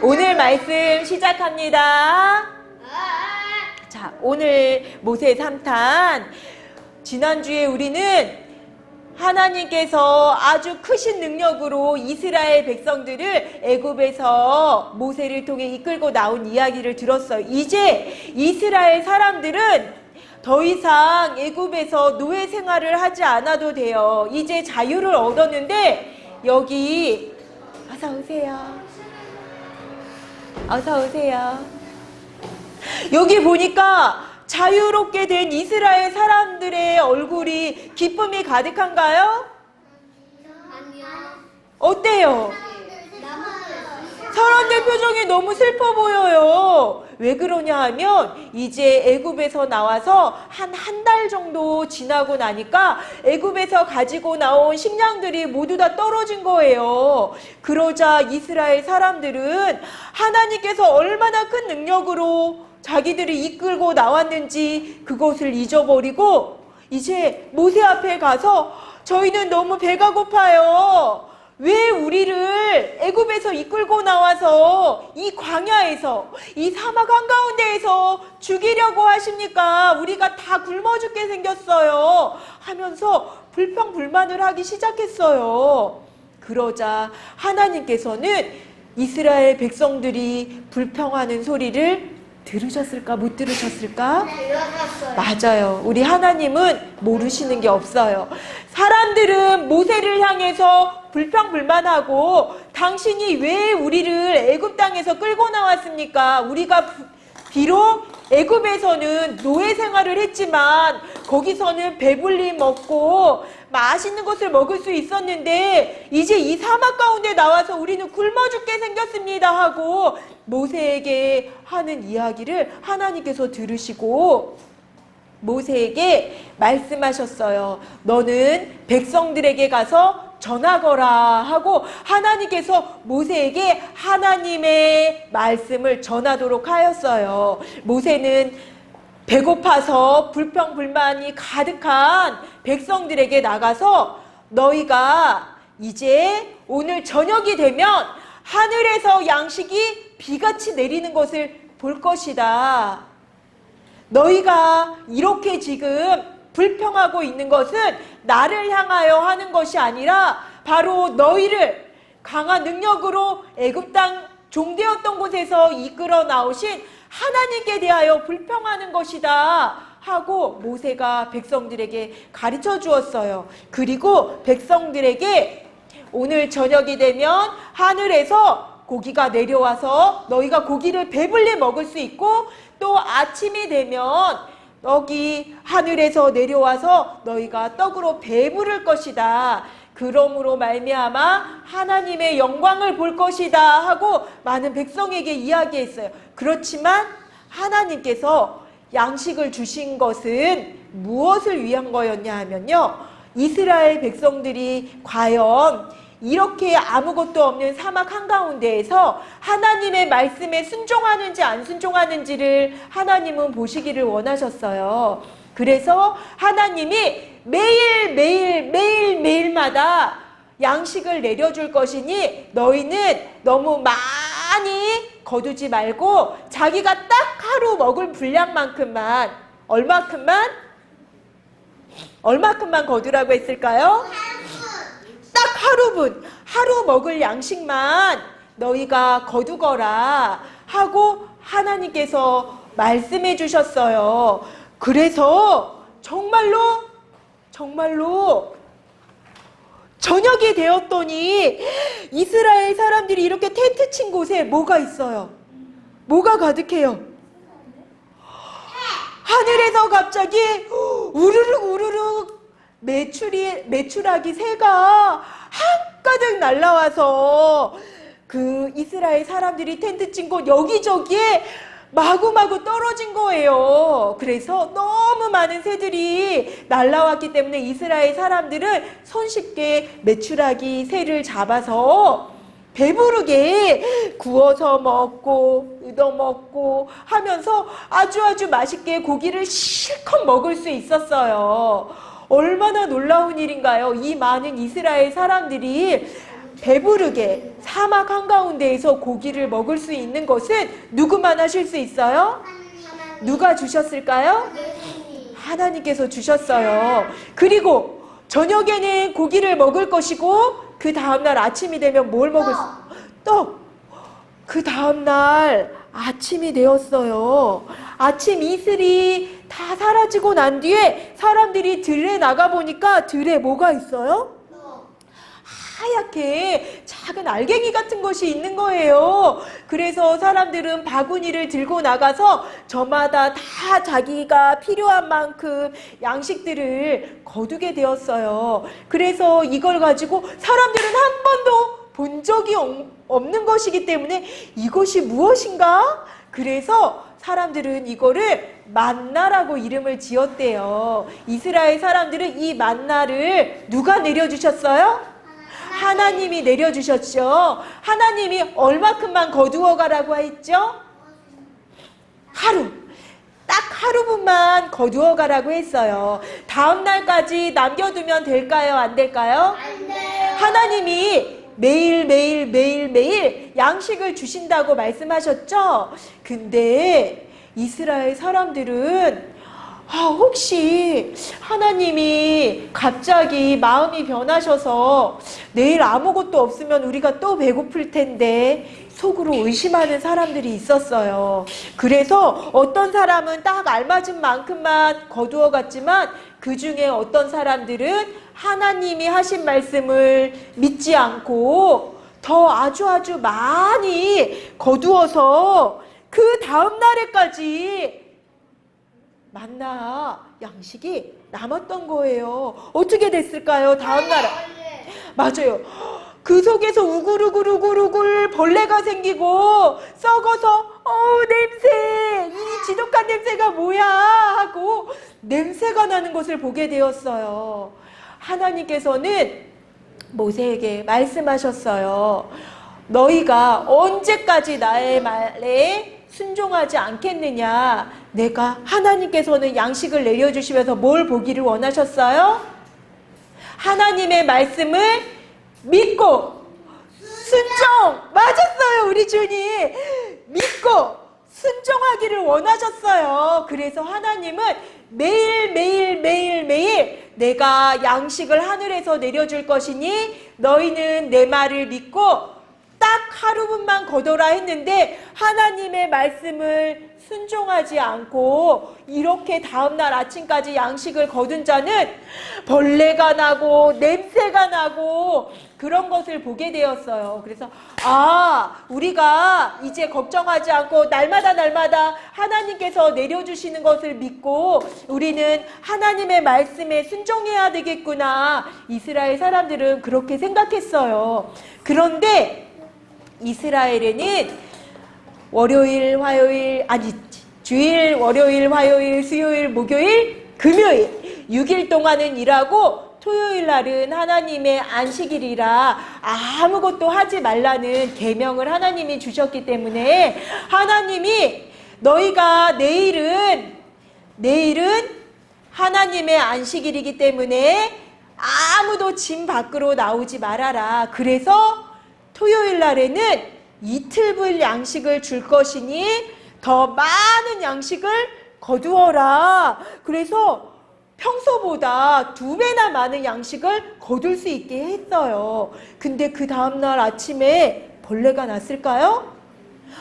오늘 말씀 시작합니다. 자, 오늘 모세 3탄. 지난주에 우리는 하나님께서 아주 크신 능력으로 이스라엘 백성들을 애굽에서 모세를 통해 이끌고 나온 이야기를 들었어요. 이제 이스라엘 사람들은 더 이상 애굽에서 노예 생활을 하지 않아도 돼요. 이제 자유를 얻었는데 여기 어서 오세요. 어서 오세요. 여기 보니까 자유롭게 된 이스라엘 사람들의 얼굴이 기쁨이 가득한가요? 아니요. 어때요? 사람들 표정이 너무 슬퍼 보여요. 왜 그러냐 하면 이제 애굽에서 나와서 한 한 달 정도 지나고 나니까 애굽에서 가지고 나온 식량들이 모두 다 떨어진 거예요. 그러자 이스라엘 사람들은 하나님께서 얼마나 큰 능력으로 자기들을 이끌고 나왔는지 그것을 잊어버리고 이제 모세 앞에 가서 저희는 너무 배가 고파요. 왜 우리를 애굽에서 이끌고 나와서 이 광야에서 이 사막 한가운데에서 죽이려고 하십니까? 우리가 다 굶어 죽게 생겼어요. 하면서 불평 불만을 하기 시작했어요. 그러자 하나님께서는 이스라엘 백성들이 불평하는 소리를 들으셨을까? 못 들으셨을까? 맞아요. 우리 하나님은 모르시는 게 없어요. 사람들은 모세를 향해서 불평불만하고 당신이 왜 우리를 애굽 땅에서 끌고 나왔습니까? 우리가 부- 비록 애굽에서는 노예 생활을 했지만 거기서는 배불리 먹고 맛있는 것을 먹을 수 있었는데 이제 이 사막 가운데 나와서 우리는 굶어 죽게 생겼습니다 하고 모세에게 하는 이야기를 하나님께서 들으시고 모세에게 말씀하셨어요. 너는 백성들에게 가서 전하거라 하고 하나님께서 모세에게 하나님의 말씀을 전하도록 하였어요. 모세는 배고파서 불평불만이 가득한 백성들에게 나가서 너희가 이제 오늘 저녁이 되면 하늘에서 양식이 비같이 내리는 것을 볼 것이다. 너희가 이렇게 지금 불평하고 있는 것은 나를 향하여 하는 것이 아니라 바로 너희를 강한 능력으로 애굽 땅 종되었던 곳에서 이끌어 나오신 하나님께 대하여 불평하는 것이다 하고 모세가 백성들에게 가르쳐 주었어요. 그리고 백성들에게 오늘 저녁이 되면 하늘에서 고기가 내려와서 너희가 고기를 배불리 먹을 수 있고 또 아침이 되면 여기 하늘에서 내려와서 너희가 떡으로 배부를 것이다. 그러므로 말미암아 하나님의 영광을 볼 것이다 하고 많은 백성에게 이야기했어요. 그렇지만 하나님께서 양식을 주신 것은 무엇을 위한 거였냐 하면요. 이스라엘 백성들이 과연 이렇게 아무것도 없는 사막 한가운데에서 하나님의 말씀에 순종하는지 안 순종하는지를 하나님은 보시기를 원하셨어요. 그래서 하나님이 매일 매일 매일 매일마다 양식을 내려줄 것이니 너희는 너무 많이 거두지 말고 자기가 딱 하루 먹을 분량만큼만 얼마큼만 얼마큼만 거두라고 했을까요? 딱 하루분 하루 먹을 양식만 너희가 거두거라 하고 하나님께서 말씀해 주셨어요. 그래서 정말로 정말로 저녁이 되었더니 이스라엘 사람들이 이렇게 텐트 친 곳에 뭐가 있어요? 뭐가 가득해요? 하늘에서 갑자기 우르륵 우르륵 매출이 매출하기 새가 한가득 날라와서 그 이스라엘 사람들이 텐트 친 곳 여기저기에 마구마구 떨어진 거예요. 그래서 너무 많은 새들이 날라왔기 때문에 이스라엘 사람들은 손쉽게 메추라기 새를 잡아서 배부르게 구워서 먹고 얻어 먹고 하면서 아주 아주 맛있게 고기를 실컷 먹을 수 있었어요. 얼마나 놀라운 일인가요? 이 많은 이스라엘 사람들이 배부르게 사막 한가운데에서 고기를 먹을 수 있는 것은 누구만 하실 수 있어요? 누가 주셨을까요? 하나님께서 주셨어요. 그리고 저녁에는 고기를 먹을 것이고 그 다음날 아침이 되면 뭘 먹을 수? 떡. 그 다음날 아침이 되었어요. 아침 이슬이 다 사라지고 난 뒤에 사람들이 들에 나가 보니까 들에 뭐가 있어요? 하얗게 작은 알갱이 같은 것이 있는 거예요. 그래서 사람들은 바구니를 들고 나가서 저마다 다 자기가 필요한 만큼 양식들을 거두게 되었어요. 그래서 이걸 가지고 사람들은 한 번도 본 적이 없- 없는 것이기 때문에 이것이 무엇인가? 그래서 사람들은 이거를 만나라고 이름을 지었대요. 이스라엘 사람들은 이 만나를 누가 내려주셨어요? 하나님이 내려주셨죠. 하나님이 얼마큼만 거두어 가라고 했죠? 하루. 딱 하루분만 거두어 가라고 했어요. 다음 날까지 남겨두면 될까요? 안 될까요? 하나님이 매일 매일 매일 매일 양식을 주신다고 말씀하셨죠? 근데 이스라엘 사람들은 아, 혹시 하나님이 갑자기 마음이 변하셔서 내일 아무것도 없으면 우리가 또 배고플 텐데 속으로 의심하는 사람들이 있었어요. 그래서 어떤 사람은 딱 알맞은 만큼만 거두어 갔지만 그 중에 어떤 사람들은 하나님이 하신 말씀을 믿지 않고 더 아주 아주 많이 거두어서 그 다음 날에까지 만나 양식이 남았던 거예요. 어떻게 됐을까요? 다음 날 맞아요. 그 속에서 우글우글우글우글 벌레가 생기고 썩어서 어우 냄새 이 지독한 냄새가 뭐야 하고 냄새가 나는 것을 보게 되었어요. 하나님께서는 모세에게 말씀하셨어요. 너희가 언제까지 나의 말에 순종하지 않겠느냐? 내가 하나님께서는 양식을 내려주시면서 뭘 보기를 원하셨어요? 하나님의 말씀을 믿고 순종! 맞았어요 우리 주님! 믿고 순종하기를 원하셨어요. 그래서 하나님은 매일 매일 매일 매일 내가 양식을 하늘에서 내려줄 것이니 너희는 내 말을 믿고 딱 하루분만 거둬라 했는데 하나님의 말씀을 순종하지 않고 이렇게 다음날 아침까지 양식을 거둔 자는 벌레가 나고 냄새가 나고 그런 것을 보게 되었어요. 그래서 아 우리가 이제 걱정하지 않고 날마다 날마다 하나님께서 내려주시는 것을 믿고 우리는 하나님의 말씀에 순종해야 되겠구나. 이스라엘 사람들은 그렇게 생각했어요. 그런데 이스라엘에는 월요일, 화요일, 아니, 주일, 월요일, 화요일, 수요일, 목요일, 금요일, 6일 동안은 일하고 토요일 날은 하나님의 안식일이라 아무것도 하지 말라는 계명을 하나님이 주셨기 때문에 하나님이 너희가 내일은 내일은 하나님의 안식일이기 때문에 아무도 짐 밖으로 나오지 말아라. 그래서 토요일 날에는 이틀분 양식을 줄 것이니 더 많은 양식을 거두어라. 그래서 평소보다 두 배나 많은 양식을 거둘 수 있게 했어요. 근데 그 다음날 아침에 벌레가 났을까요?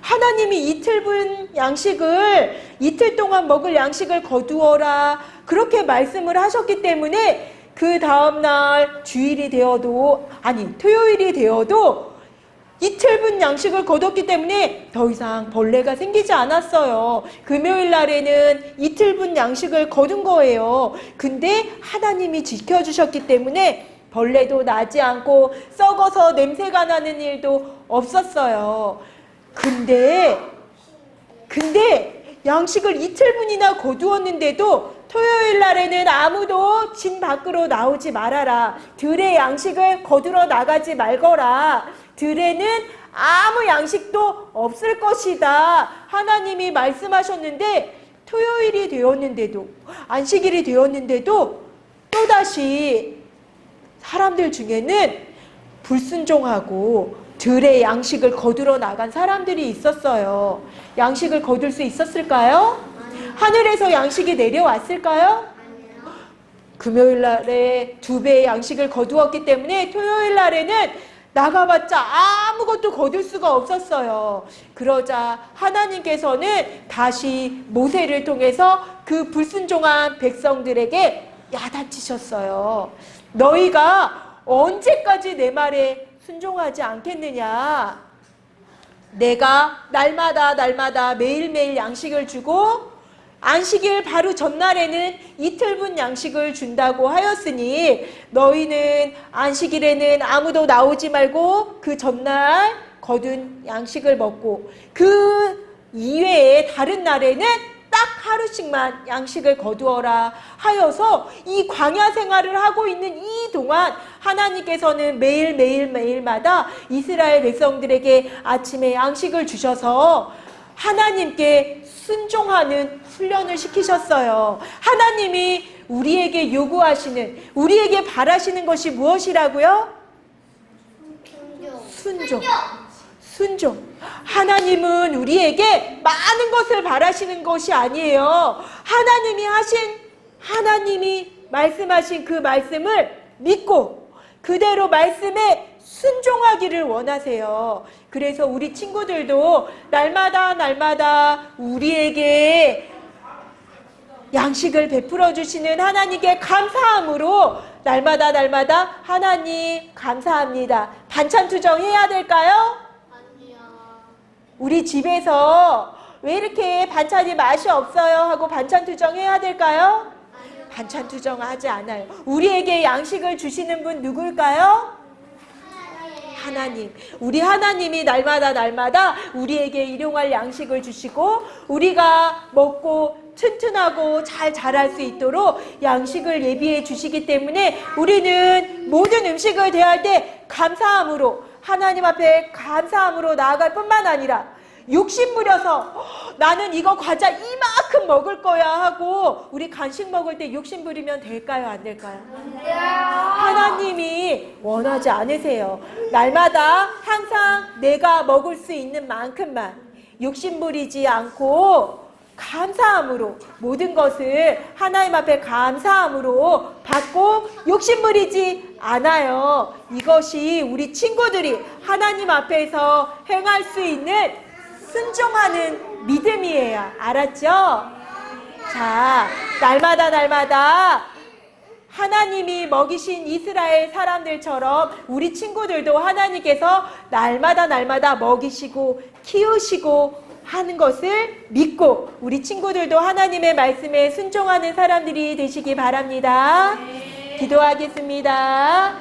하나님이 이틀분 양식을 이틀 동안 먹을 양식을 거두어라 그렇게 말씀을 하셨기 때문에 그 다음날 주일이 되어도 아니 토요일이 되어도 이틀분 양식을 거뒀기 때문에 더 이상 벌레가 생기지 않았어요. 금요일 날에는 이틀분 양식을 거둔 거예요. 근데 하나님이 지켜주셨기 때문에 벌레도 나지 않고 썩어서 냄새가 나는 일도 없었어요. 근데 근데 양식을 이틀분이나 거두었는데도 토요일 날에는 아무도 진 밖으로 나오지 말아라. 들의 양식을 거두러 나가지 말거라. 들에는 아무 양식도 없을 것이다. 하나님이 말씀하셨는데 토요일이 되었는데도 안식일이 되었는데도 또다시 사람들 중에는 불순종하고 들의 양식을 거두러 나간 사람들이 있었어요. 양식을 거둘 수 있었을까요? 하늘에서 양식이 내려왔을까요? 금요일 날에 두 배의 양식을 거두었기 때문에 토요일 날에는 나가봤자 아무것도 거둘 수가 없었어요. 그러자 하나님께서는 다시 모세를 통해서 그 불순종한 백성들에게 야단치셨어요. 너희가 언제까지 내 말에 순종하지 않겠느냐? 내가 날마다 날마다 매일매일 양식을 주고 안식일 바로 전날에는 이틀분 양식을 준다고 하였으니 너희는 안식일에는 아무도 나오지 말고 그 전날 거둔 양식을 먹고 그 이외에 다른 날에는 딱 하루씩만 양식을 거두어라 하여서 이 광야 생활을 하고 있는 이 동안 하나님께서는 매일 매일 매일마다 이스라엘 백성들에게 아침에 양식을 주셔서 하나님께 순종하는 훈련을 시키셨어요. 하나님이 우리에게 요구하시는, 우리에게 바라시는 것이 무엇이라고요? 순종. 순종. 하나님은 우리에게 많은 것을 바라시는 것이 아니에요. 하나님이 하신, 하나님이 말씀하신 그 말씀을 믿고 그대로 말씀에 순종하기를 원하세요. 그래서 우리 친구들도 날마다 날마다 우리에게 양식을 베풀어 주시는 하나님께 감사함으로 날마다 날마다 하나님 감사합니다. 반찬 투정해야 될까요? 우리 집에서 왜 이렇게 반찬이 맛이 없어요 하고 반찬 투정해야 될까요? 반찬 투정하지 않아요. 우리에게 양식을 주시는 분 누굴까요? 하나님. 우리 하나님이 날마다 날마다 우리에게 일용할 양식을 주시고 우리가 먹고 튼튼하고 잘 자랄 수 있도록 양식을 예비해 주시기 때문에 우리는 모든 음식을 대할 때 감사함으로 하나님 앞에 감사함으로 나아갈 뿐만 아니라 욕심 부려서 "헉, 나는 이거 과자 이만큼 먹을 거야 하고 우리 간식 먹을 때 욕심 부리면 될까요 안 될까요? 하나님이 원하지 않으세요. 날마다 항상 내가 먹을 수 있는 만큼만 욕심 부리지 않고 감사함으로 모든 것을 하나님 앞에 감사함으로 받고 욕심 부리지 않아요. 이것이 우리 친구들이 하나님 앞에서 행할 수 있는 순종하는 믿음이에요. 알았죠? 자, 날마다 날마다 하나님이 먹이신 이스라엘 사람들처럼 우리 친구들도 하나님께서 날마다 날마다 먹이시고 키우시고 하는 것을 믿고 우리 친구들도 하나님의 말씀에 순종하는 사람들이 되시기 바랍니다. 기도하겠습니다.